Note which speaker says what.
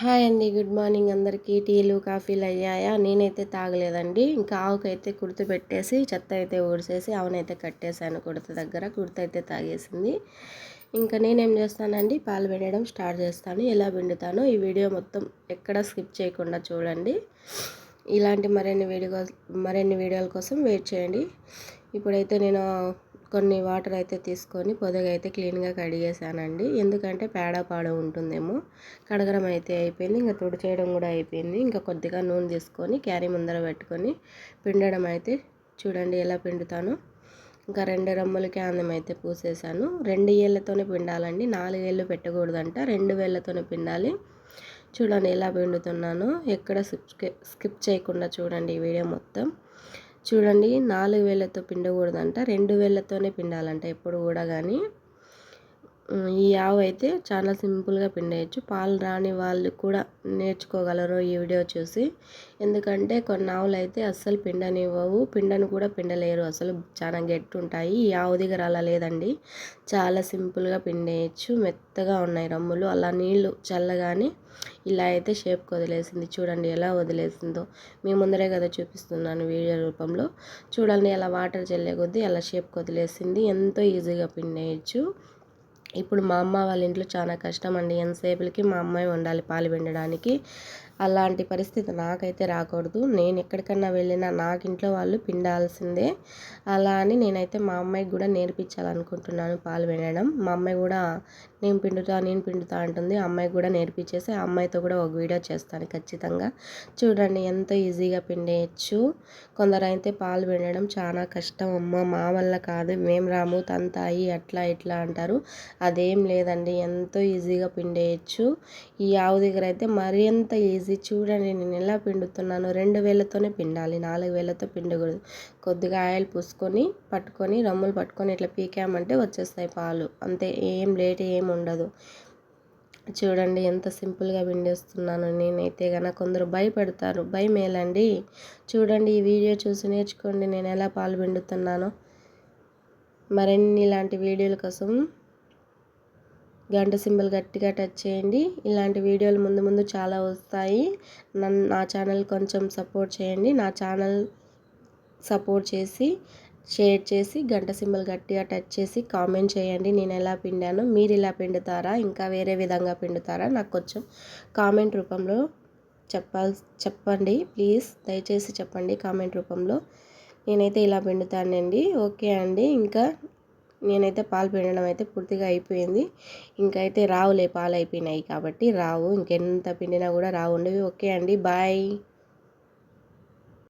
Speaker 1: Hi అండి good morning. అందరికీ టీలు కాఫీలు అయ్యాయా? నేనైతే తాగలేదండి. ఇంకా ఆవుకైతే కుర్త పెట్టేసి చెత్త అయితే ఊడిసేసి ఆవునైతే కట్టేశాను కుర్త దగ్గర. కుర్త అయితే తాగేసింది. ఇంకా నేనేం చేస్తానండి పాలు పిండడం స్టార్ట్ చేస్తాను. ఎలా పిండుతానో ఈ వీడియో మొత్తం ఎక్కడ స్కిప్ చేయకుండా చూడండి. ఇలాంటి మరిన్ని వీడియో మరిన్ని వీడియోల కోసం వెయిట్ చేయండి. ఇప్పుడైతే నేను కొన్ని వాటర్ అయితే తీసుకొని పొదగ అయితే క్లీన్గా కడిగేసానండి ఎందుకంటే పేడ పాడ ఉంటుందేమో. కడగడం అయితే అయిపోయింది. ఇంకా తుడి చేయడం కూడా అయిపోయింది. ఇంకా కొద్దిగా నూనె తీసుకొని క్యారీ ముందర పెట్టుకొని పిండడం అయితే చూడండి ఎలా పిండుతాను. ఇంకా రెండు రమ్ములకి అందం అయితే పూసేసాను రెండు ఏళ్ళతోనే పిండాలండి. నాలుగు ఏళ్ళు పెట్టకూడదంట. రెండు వేళ్ళతోనే పిండాలి. చూడండి ఎలా పిండుతున్నాను. ఎక్కడ స్కిప్ స్కిప్ చేయకుండా చూడండి ఈ వీడియో మొత్తం. చూడండి నాలుగు వేలతో పిండకూడదంట రెండు వేలతోనే పిండాలంట ఎప్పుడు కూడా కానీ ఈ ఆవు అయితే చాలా సింపుల్గా పిండేయచ్చు. పాలు రాని వాళ్ళు కూడా నేర్చుకోగలరు ఈ వీడియో చూసి. ఎందుకంటే కొన్ని ఆవులు అయితే అస్సలు పిండనివ్వవు. పిండను కూడా పిండలేరు. అసలు చాలా గట్టి ఉంటాయి ఈ ఆవు దగ్గర అలా లేదండి. చాలా సింపుల్గా పిండేయచ్చు. మెత్తగా ఉన్నాయి రమ్ములు. అలా నీళ్ళు చల్లగానే ఇలా అయితే షేప్కి వదిలేసింది. చూడండి ఎలా వదిలేసిందో. మీ ముందరే కదా చూపిస్తున్నాను వీడియో రూపంలో. చూడండి అలా వాటర్ చల్లే కొద్దీ అలా షేప్కి వదిలేసింది. ఎంతో ఈజీగా పిండేయచ్చు. ఇప్పుడు మా అమ్మ వాళ్ళ ఇంట్లో చాలా కష్టం అండి ఎంతసేపులకి మా అమ్మాయి ఉండాలి పాలు పిండడానికి. అలాంటి పరిస్థితి నాకైతే రాకూడదు. నేను ఎక్కడికన్నా వెళ్ళినా నాకు ఇంట్లో వాళ్ళు పిండాల్సిందే. అలా అని నేనైతే మా అమ్మాయికి కూడా నేర్పించాలనుకుంటున్నాను పాలు పిండడం. మా అమ్మాయి కూడా నేను పిండుతా నేను పిండుతా అంటుంది. అమ్మాయికి కూడా నేర్పించేసి ఆ అమ్మాయితో కూడా ఒక వీడియో చేస్తాను ఖచ్చితంగా. చూడండి ఎంత ఈజీగా పిండేయచ్చు. కొందరు అయితే పాలు పిండడం చాలా కష్టం. అమ్మ మా వల్ల కాదు. మేము రాము తంతాయి అట్లా ఇట్లా అంటారు. అదేం లేదండి. ఎంతో ఈజీగా పిండేయచ్చు. ఈ ఆవు దగ్గర అయితే మరింత ఈజీ చూడండి. నేను ఎలా పిండుతున్నాను రెండు వేలతోనే పిండాలి. నాలుగు వేలతో పిండకూడదు. కొద్దిగా ఆయిల్ పూసుకొని పట్టుకొని రమ్ములు పట్టుకొని ఇట్లా పీకామంటే వచ్చేస్తాయి పాలు. అంతే. ఏం లేట్ ఏం ఉండదు. చూడండి ఎంత సింపుల్గా పిండేస్తున్నాను నేనైతే కనుక కొందరు భయపడతారు. భయమేలండి చూడండి ఈ వీడియో చూసి నేర్చుకోండి నేను ఎలా పాలు పిండుతున్నానో. మరిన్ని ఇలాంటి వీడియోల కోసం గంట సింబల్ గట్టిగా టచ్ చేయండి. ఇలాంటి వీడియోలు ముందు ముందు చాలా వస్తాయి. నన్ను నా ఛానల్ కొంచెం సపోర్ట్ చేయండి. నా ఛానల్ సపోర్ట్ చేసి షేర్ చేసి గంట సింబల్ గట్టిగా టచ్ చేసి కామెంట్ చేయండి. నేను ఎలా పిండానో మీరు ఇలా పిండుతారా ఇంకా వేరే విధంగా పిండుతారా నాకు కొంచెం కామెంట్ రూపంలో చెప్పాల్ చెప్పండి. ప్లీజ్ దయచేసి చెప్పండి కామెంట్ రూపంలో. నేనైతే ఇలా పిండుతానండి. ఓకే అండి. ఇంకా నేనైతే పాలు పిండడం అయితే పూర్తిగా అయిపోయింది. ఇంకైతే రావులే పాలు అయిపోయినాయి కాబట్టి రావు. ఇంకెంత పిండినా కూడా రావు. ఉండేవి ఓకే అండి. బాయ్.